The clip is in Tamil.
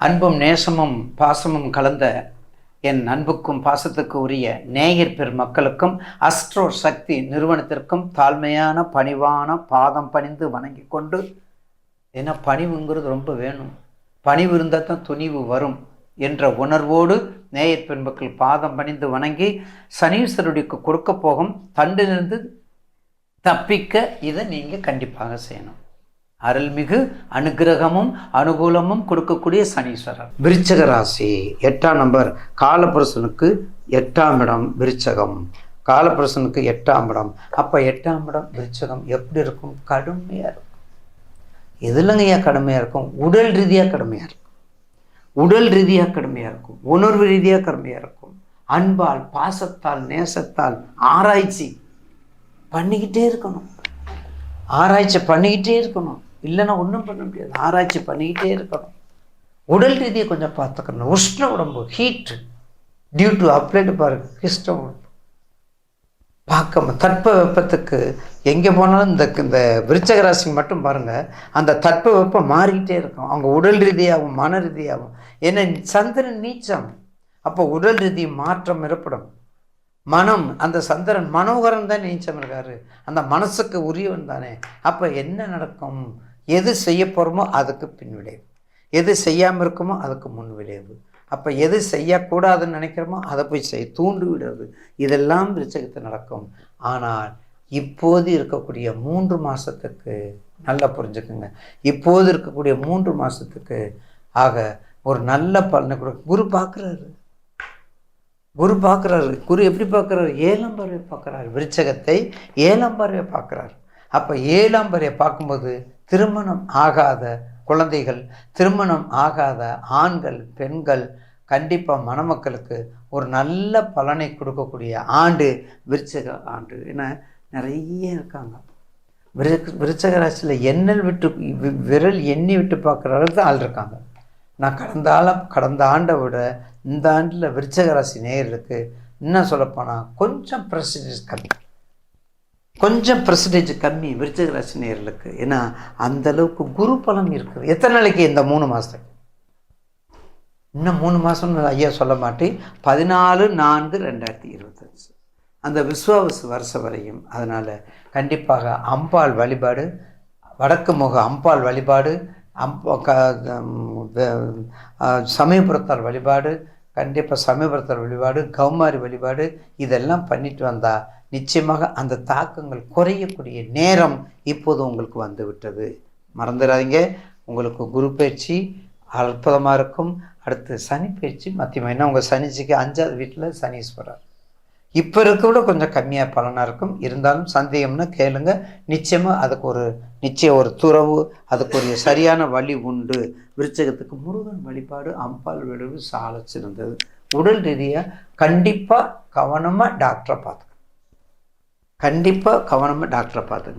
அன்பும் நேசமும் பாசமும் கலந்த என் அன்புக்கும் பாசத்துக்கு உரிய நேயர் பெருமக்களுக்கும் அஸ்ட்ரோ சக்தி நிறுவனத்திற்கும் தாழ்மையான பணிவான பாதம் பணிந்து வணங்கி கொண்டு ஏன்னா பணிவுங்கிறது ரொம்ப வேணும். பணிவு இருந்தால் தான் துணிவு வரும் என்ற உணர்வோடு நேயர் பெண்மக்கள் பாதம் பணிந்து வணங்கி சனீஸ்வரனுக்கு கொடுக்க போகும் தண்டிலிருந்து தப்பிக்க இதை நீங்கள் கண்டிப்பாக செய்யணும். அருள்மிகு அனுகிரகமும் அனுகூலமும் கொடுக்கக்கூடிய சனீஸ்வரர். விருச்சக ராசி எட்டாம் நம்பர் காலபுருஷனுக்கு எட்டாம் இடம் விருச்சகம். காலபுருஷனுக்கு எட்டாம் இடம். அப்போ எட்டாம் இடம் விருச்சகம் எப்படி இருக்கும்? கடுமையாக இருக்கும். எதுலங்கய்யா கடுமையாக இருக்கும்? உடல் ரீதியாக கடுமையாக இருக்கும். உடல் ரீதியாக கடுமையாக இருக்கும். உணர்வு ரீதியாக கடுமையாக இருக்கும். அன்பால் பாசத்தால் நேசத்தால் ஆராய்ச்சி பண்ணிக்கிட்டே இருக்கணும். ஆராய்ச்சி பண்ணிக்கிட்டே இருக்கணும். இல்லைன்னா ஒன்றும் பண்ண முடியாது. ஆராய்ச்சி பண்ணிக்கிட்டே இருக்கணும். உடல் ரீதியை கொஞ்சம் பார்த்துக்கணும். உஷ்ண உடம்பு ஹீட் டியூ டு அப்ளைடு பாருங்க கிருஷ்ண உடம்பு. பார்க்க தட்ப வெப்பத்துக்கு எங்கே போனாலும் இந்த இந்த விருச்சக மட்டும் பாருங்கள் அந்த தட்ப வெப்பம் மாறிக்கிட்டே இருக்கும். அவங்க உடல் ரீதியாகவும் மன ரீதியாகவும். ஏன்னா சந்திரன் நீச்சம். அப்போ உடல் ரீதி மாற்றம் ஏற்படும். மனம் அந்த சந்திரன் மனோகரன் தான் நீச்சம் இருக்காரு. அந்த மனசுக்கு உரியவன் தானே. அப்போ என்ன நடக்கும்? எது செய்ய போகிறோமோ அதுக்கு பின் விளைவு. எது செய்யாமல் இருக்குமோ அதுக்கு முன் விளைவு. அப்போ எது செய்யக்கூடாதுன்னு நினைக்கிறோமோ அதை போய் செய் தூண்டு விடுறது. இதெல்லாம் விருச்சகத்தில் நடக்கும். ஆனால் இப்போது இருக்கக்கூடிய மூன்று மாதத்துக்கு நல்லா புரிஞ்சுக்குங்க. இப்போது இருக்கக்கூடிய மூன்று மாதத்துக்கு ஆக ஒரு நல்ல பலனை கொடு. குரு பார்க்குறாரு. குரு பார்க்குறாரு. குரு எப்படி பார்க்குறாரு? ஏழாம் பார்வை பார்க்குறாரு. விருச்சகத்தை ஏழாம் பார்வை பார்க்குறாரு. அப்போ ஏழாம் பார்வையை பார்க்கும்போது திருமணம் ஆகாத குழந்தைகள் திருமணம் ஆகாத ஆண்கள் பெண்கள் கண்டிப்பாக மணமக்களுக்கு ஒரு நல்ல பலனை கொடுக்கக்கூடிய ஆண்டு விருச்சக ஆண்டு ஏன்னா நிறைய இருக்காங்க. விருச்சக ராசியில் எண்ணல் விட்டு வி- விரல் எண்ணி விட்டு பார்க்குற அளவுக்கு ஆள் இருக்காங்க. நான் கடந்த ஆள கடந்த ஆண்டை விட இந்த ஆண்டில் விருச்சக ராசி நேயர்களுக்கு இன்னும் சொல்லப்போனால் கொஞ்சம் பர்சன்டேஜ் கம்மி. கொஞ்சம் பர்சன்டேஜ் கம்மி விருச்சிக ராசி நேர்களுக்கு. ஏன்னா அந்த அளவுக்கு குரு பலம் இருக்குது. எத்தனை நாளைக்கு? இந்த மூணு மாதத்துக்கு இன்னும் மூணு மாதம்னு ஐயா சொல்ல மாட்டேன். பதினாலு நான்கு ரெண்டாயிரத்தி இருபத்தஞ்சு. அந்த விஸ்வாவசு வருஷம் வரையும் அதனால் கண்டிப்பாக அம்பாள் வழிபாடு வடக்கு முக அம்பாள் வழிபாடு அம்ப க சமயபுரத்தார் வழிபாடு கண்டிப்பாக சமயபுரத்தார் வழிபாடு கௌமாரி வழிபாடு இதெல்லாம் பண்ணிட்டு வந்தால் நிச்சயமாக அந்த தாக்கங்கள் குறையக்கூடிய நேரம் இப்போது உங்களுக்கு வந்துவிட்டது. மறந்துடாதீங்க. உங்களுக்கு குரு பயிற்சி அற்புதமாக இருக்கும். அடுத்து சனி பயிற்சி மத்தியமாக ஏன்னா உங்கள் சனிச்சிக்கு அஞ்சாவது வீட்டில் சனீஸ்வரர். இப்போ இருக்க விட கொஞ்சம் கம்மியாக பலனாக இருக்கும். இருந்தாலும் சந்தேகம்னா கேளுங்க. நிச்சயமாக அதுக்கு ஒரு நிச்சயம் ஒரு துறவு அதுக்குரிய சரியான வழி உண்டு. விருச்சகத்துக்கு முருகன் வழிபாடு அம்பாள் விளைவு சால சிறந்தது உடல் ரீதியாக கண்டிப்பாக கவனமாக டாக்டரை பார்த்து கண்டிப்பாக கவனமாக டாக்டரை பார்த்துங்க